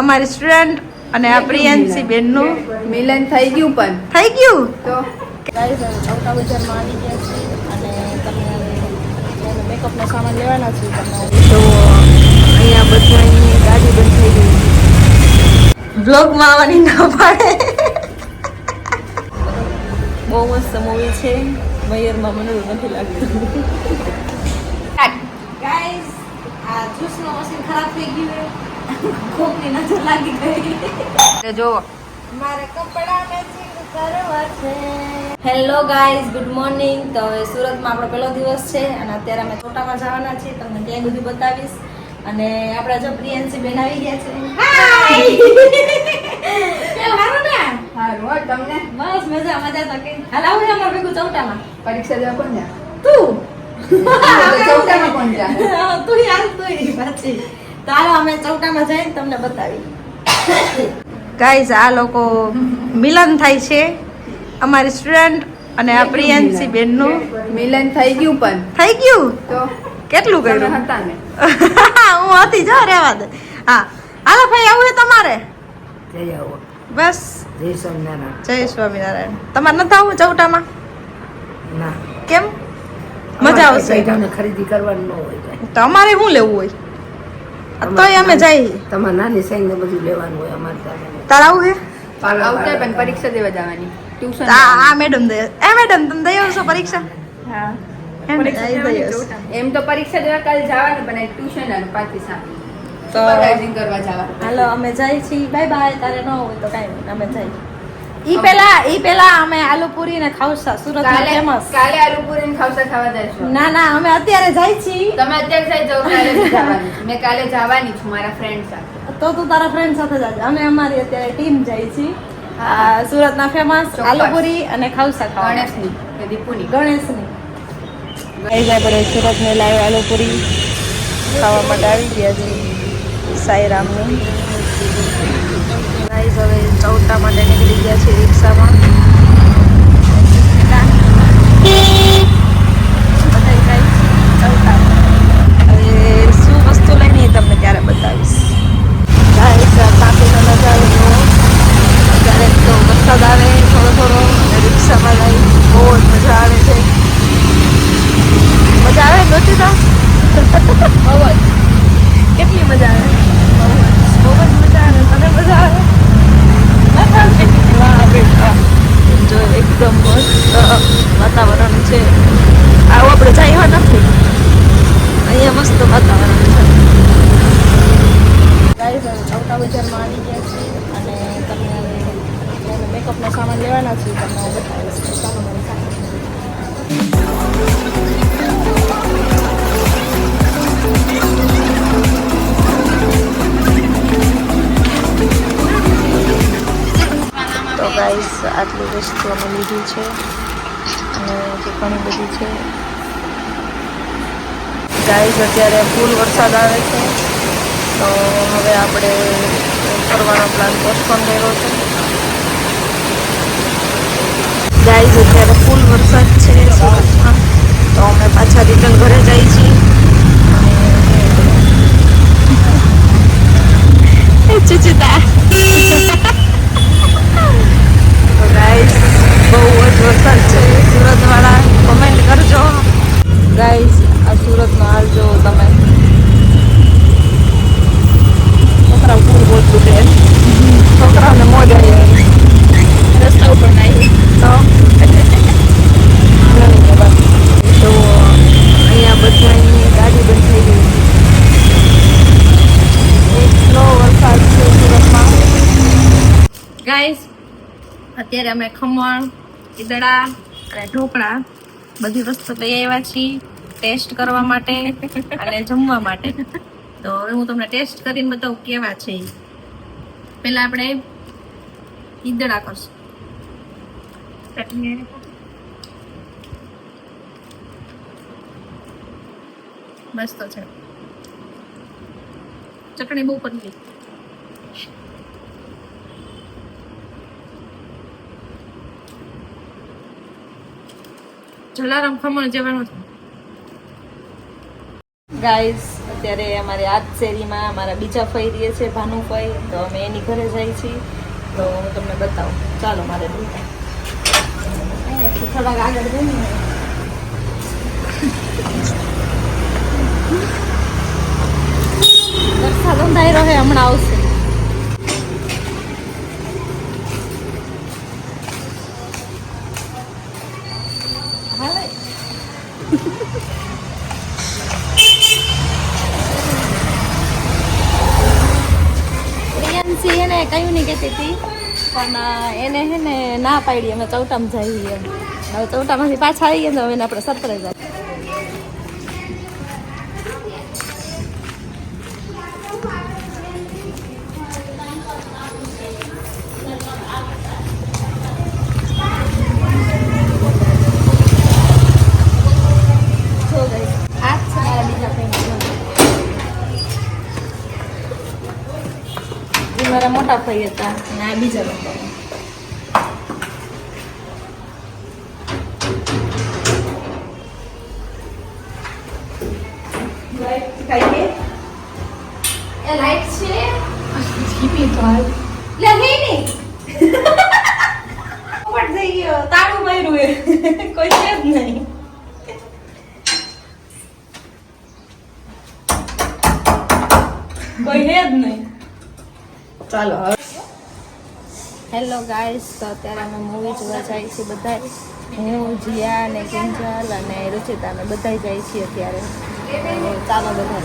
અમારી સ્ટુડન્ટ અને આ પ્રિયાંશી બેનનું. મિલન થઈ ગયું પણ. થઈ ગયું? તો? ચૌટા બજારમાં આવી ગયા છે અને તમે મેકઅપનો સામાન લેવાના છે તમે તો અહીંયા બધાની ગાડી બંધ થઈ ગઈ. બ્લોગમાં આવવાની ના પાડે. બહુ મસ્ત મૂવી છે. મયરમાં મને નથી લાગતું. ગાઈસ આ જ્યુસનો મશીન ખરાબ થઈ ગયું કોકની નજર લાગી ગઈ. જો. મારે કપડા મેચિંગ કરવા છે. હેલો ગાઈઝ ગુડ મોર્નિંગ તો હવે સુરતમાં આપણો પહેલો દિવસ છે અને અત્યારે અમે છોટામાં જવાના છીએ. તમને ત્યાં બધું બતાવીશ. અને આપણા જો પ્રિયંશી બેન આવી ગયા છે. હાય હારું હો તમને? બસ મજા મજા તો કે હાલ આવું ને અમારે ભેગું ચૌટામાં. પરીક્ષા દેવા કોણ તું. ચૌટામાં કોણ જાય? તું યાર તું પાછી. તો અમે ચૌટામાં જઈને તમને બતાવી ગાઈઝ આ લોકો મિલન થાય છે. અમારી સ્ટુડન્ટ અને આ પ્રિયાંશી બેનનું. મિલન થઈ ગયું પણ. થઈ ગયું? તો કેટલું કર્યું? હતા ને? હું હતી જો રહેવા દે. હા. હાલો ભાઈ આવું તમારે? જય આવો. બસ. જય સ્વામિનારાયણ. જય સ્વામિનારાયણ. તમારે નથી આવું ચૌટામાં ના. કેમ? મજા આવશે. ખરીદી કરવાનું ન હોય તમારે તો અમારે શું લેવું હોય? તોય અમે જઈએ તમારે નાની સાઈન ને બધું લેવાનું હોય અમારે ત્યાં તારે આવું છે આવતા પણ પરીક્ષા દેવા જવાની. ટ્યુશન આ મેડમ દે એ મેડમ તમે દઈ આવશો પરીક્ષા? હા. હે. એમ તો પરીક્ષા દેવા કાલે જવાનું પણ ટ્યુશન અને પાછી સાંજે તો સુપરવાઇઝિંગ કરવા જવા હાલો અમે જઈ છીએ. બાય બાય તારે ન હોય તો કાંઈ અમે જઈએ. ઈ પેલા ઈ પેલા અમે આલુપુરી ને ખાવસા સુરતમાં ફેમસ કાલે આલુપુરી ને ખાવસા ખાવા જઈશું. ના ના અમે અત્યારે જાય છીએ. તમે અત્યારે જાય જાઓ કાલે જવાની છું. મેં કાલે જવાની છું મારા ફ્રેન્ડ સાથે. તો તું તારા ફ્રેન્ડ સાથે જાજે અમે અમારી અત્યારે ટીમ જાય છીએ. સુરત સુરતના ફેમસ આલુપુરી અને ખાવસા ખાવા ગણેશની કે દીપુની. ગણેશની. પડે સુરત ને લાઈવ આલુપુરી ખાવા માટે આવી ગયા છે સાઈરામની ગાઈઝ હવે ચૌટા માટે નીકળી ગયા છીએ રિક્ષામાં. શું વસ્તુ લઈને તમને ત્યારે બતાવીશ. તાપીનો નજારો જુઓ તો વરસાદ આવે, થોડો થોડો રિક્ષામાં જાય. બહુ જ મજા આવે છે. મજા આવે નથી તો? કેટલી મજા આવે? બહુ જ મજા આવે. તને મજા આવે? જો એકદમ મસ્ત વાતાવરણ છે. આવું આપણે જાય નથી અહીંયા મસ્ત વાતાવરણ છે. ચૌટા બજારમાં આવી ગયા છે અને તમને મેકઅપનો સામાન લેવાના છે તમને બતાવીશ ચાલો તો ગાઈસ આટલી વસ્તુ અમે લીધી છે. અને જે ઘણી બધી છે. ગાઈસ અત્યારે ફૂલ વરસાદ આવે છે. તો હવે આપણે ફરવાનો પ્લાન પોસ્ટપોન કર્યો છે. ગાઈસ અત્યારે ફૂલ વરસાદ છે સુરતમાં. તો અમે પાછા રિટર્ન ઘરે જઈએ છીએ. ચુચુતા તો ગાઈસ બહુ જ વરસાદ છે સુરતવાળા કમેન્ટ કરજો ગાઈસ આ સુરતનો હાલ જો તમે છોકરા ફૂલ બોલતું છે છોકરાઓને મોજ આવી ગઈ. રસ્તા ઉપર નાહી તો તો અહીંયા બધા અહીંયા ગાડી બંધ થઈ ગઈ એટલો વરસાદ છે સુરતમાં ગાઈસ અત્યારે અમે ખમણ, ઈદડા અને ઢોકળા બધી વસ્તુ લઈ આવ્યા છીએ ટેસ્ટ કરવા માટે અને જમવા માટે. તો હવે હું તમને ટેસ્ટ કરીને બતાવું કેવા છે પહેલાં આપણે ઈદડા કરશું. હારે મસ્ત છે. ચટણી બહુ પતલી. જલારામ ખમણ જવાનું છે. ગાઈઝ, અત્યારે અમારી આજ શેરીમાં અમારા બીજા ફઈ રહીએ છે ભાનુફઈ તો અમે એની ઘરે જઈએ છીએ. તો હું તમને બતાવું. ચાલો, મારે થોડાક આગળ જઈને. વરસાદ અંધાઈ રહે હમણાં આવશે હા પ્રિયંશી એને કયું નહીં કહેતી હતી પણ એને હે ને ના પાડી, અમે ચૌટામાં જઈએ. હવે ચૌટામાંથી પાછા આવીએ તો હવે આપણે સરપ્રાઈઝ પટ હતા? અને તાળું બીજા એ. કોઈ છે જ નહીં. કોઈ હે જ નહીં. ચાલો હેલો ગાઈસ તો અત્યારે અમે મૂવી જોવા જઈએ છીએ બધા હું, જીયા અને કિંજલ અને રુચિતા અમે બધા જઈએ છીએ અત્યારે. ચાલો બધા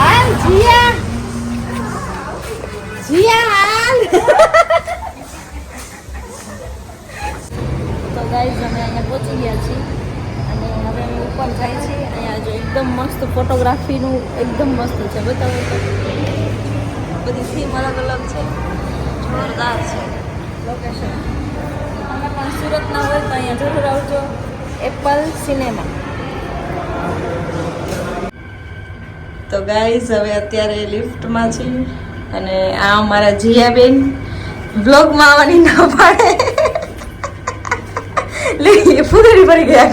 હાલ, જીયા! જીયા, હાલ! તો ગાઈસ અમે અહીંયા પહોંચી ગયા છીએ. અને હવે અમે ઉપર જાય છીએ. અહીંયા જો એકદમ મસ્ત ફોટોગ્રાફીનું એકદમ મસ્ત છે, બતાવો તો. બધી થીમ અલગ અલગ છે. જોરદાર છે. લોકેશન તમે પણ સુરતના હોય તો અહીંયા જરૂર આવજો. એપલ સિનેમા તો ગાઈઝ હવે અત્યારે લિફ્ટમાં છે અને આ અમારા જીયાબેન બ્લોગમાં આવવાની ના પાડે. લઈ ફૂગડી પડી ગયા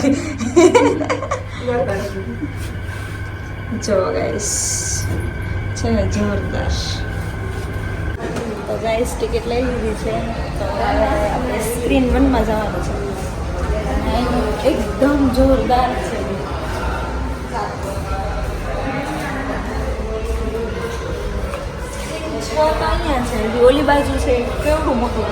જો ગાઈસ છે ને જોરદાર. ગાઈસ ટિકિટ લઈ લીધી છે આપણે સ્ક્રીન વનમાં જવાનું છે. એકદમ જોરદાર છે. અહીંયા છે ઓલી બાજુ છે, કેવડું મોટું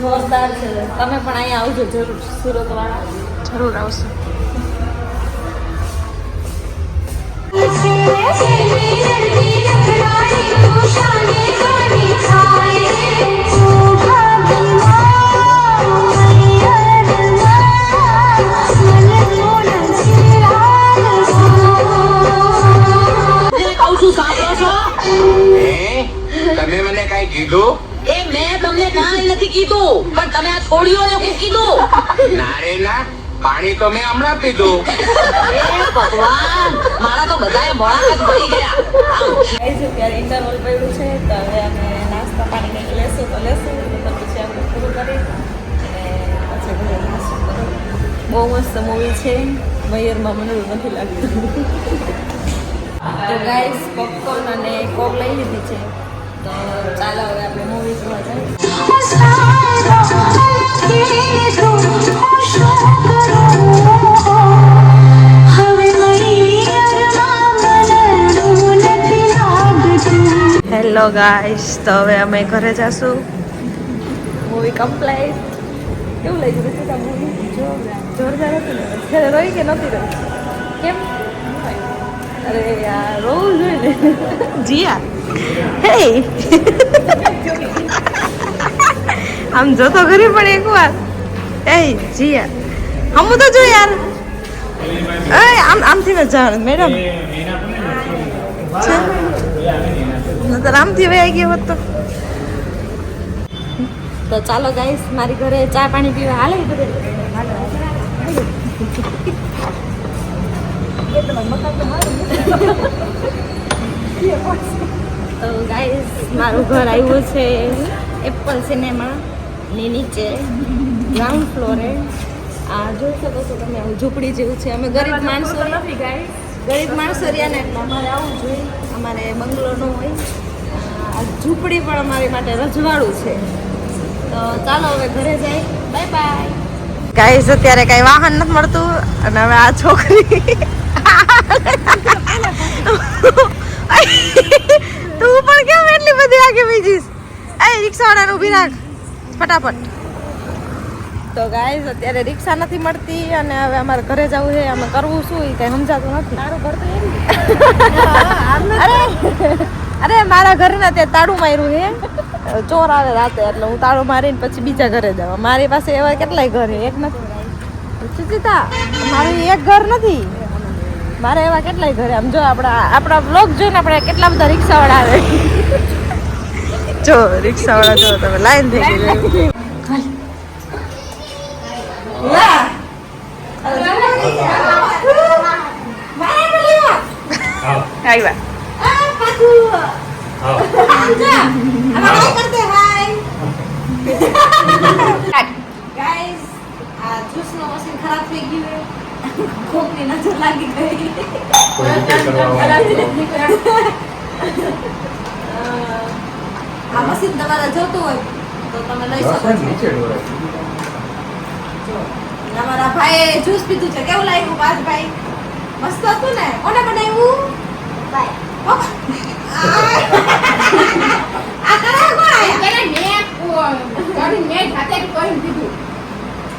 જોરદાર છે. તમે પણ અહીંયા આવજો, જરૂર. સુરત વાળા જરૂર આવશો. તમે મને કઈ કીધું? એ મેં તમને કાંઈ નથી કીધું પણ તમે આ છોડ્યો ને હું કીધું. ના રે ના. પાણી તો મેં હમણાં પીધું. ભગવાન મારા તો બધાએ મોડા પડી ગયા. ગાઈઝ અત્યારે ઇન્ટરવલ પડ્યું છે તો હવે અમે નાસ્તા પાણી કંઈક લેશું તો લેશું તો પછી આપણે પૂરું કરી પછી ઘરે બહુ મસ્ત મૂવી છે. મયરમાં મને એવું નથી લાગતું. તો ગાઈઝ પોપકોર્ન અને કોક લઈ લીધી છે. તો ચાલો હવે આપણે મૂવી જોવા જઈએ. હેલો ગાઈસ તો હવે અમે ઘરે જશું. મૂવી કમ્પ્લીટ કેવું લાગ્યું? રુચિતા મૂવી જોરદાર. હતું ને. રોઈ કે નહોતી રોઈ કેમ? અરે યાર રોવું જોઈએ જીયા. હે આમ જોતો ખરી પણ એકવાર એ જીયા. હમ તો જો યાર. એ આમ આમથી ન જાણ મેડમ. નતર આમથી વહી ગયો હોત તો. તો ચાલો ગાઈસ મારી ઘરે ચા પાણી પીવા હાલે? બધે તો ગાઈસ મારું ઘર આવ્યું છે એપલ સિનેમા ની નીચે ગ્રાઉન્ડ ફ્લોરે આ જોઈ શકો છો તમે આવું ઝૂંપડી જેવું છે. અમે ગરીબ માણસો નથી ગાય ગરીબ માણસો રહ્યા ને એટલે અમારે આવવું જોઈએ. અમારે બંગલો ન હોય. આ ઝૂંપડી પણ અમારી માટે રજવાડું છે. તો ચાલો હવે ઘરે જાય. બાય બાય ગાઈસ અત્યારે કાંઈ વાહન નથી મળતું અને હવે આ છોકરી તું પણ કેમ એટલી બધી આગે બીજીસ એ રિક્ષાવાળાને ઊભી રાખ ફટાફટ. તો ગાઈઝ અત્યારે રિક્ષા નથી મળતી અને હવે અમારે ઘરે જવું છે. અમે કરવું શું? એ કંઈ સમજાતું નથી. તારું ઘર તો અરે અરે મારા ઘરે ને ત્યાં તાળું માર્યું છે. ચોર આવે રાતે એટલે હું તાળું મારીને પછી બીજા ઘરે જાવ મારી પાસે એવા કેટલાય ઘર છે? એક નથી. સુચિતા મારું એક ઘર નથી. મારે એવા કેટલાય ઘરે આમ જો આપણા આપણા બ્લોગ જોઈને આપણે કેટલા બધા રિક્ષાવાળા આવે. જો રિક્ષાવાળા જો તમે લાઈન થઈ ગઈ આવ્યા. ખરાબ થઈ ગયું કોકની નજર લાગી ગઈ આ મશીન તમારે જોતું હોય તો તમે લઈ શકો છો. અમારા ભાઈએ જ્યુસ પીધું છે. કેવું લાગ્યું પાસ ભાઈ મસ્ત હતું ને? કોને બનાવ્યું?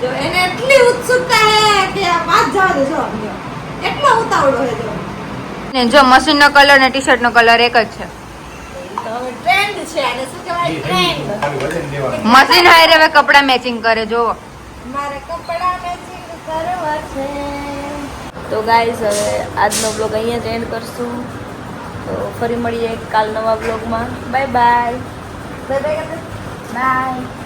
જો એને એટલી ઉત્સુકતા હે કે આ જવા દે એટલો ઉતાવળો હે જો. ને જો મશીન નો કલર ને ટી શર્ટ નો કલર એક જ છે. ટ્રેન્ડ છે અને શું કહેવાય? ટ્રેન્ડ મશીન હારે હવે કપડા મેચિંગ કરે જો મારે કપડા મેચિંગ કરવા છે. તો ગાઈઝ હવે આજનો બ્લોગ અહીંયા જ એન્ડ કરશું. તો ફરી મળીએ કાલ નવા બ્લોગમાં bye bye bye bye bye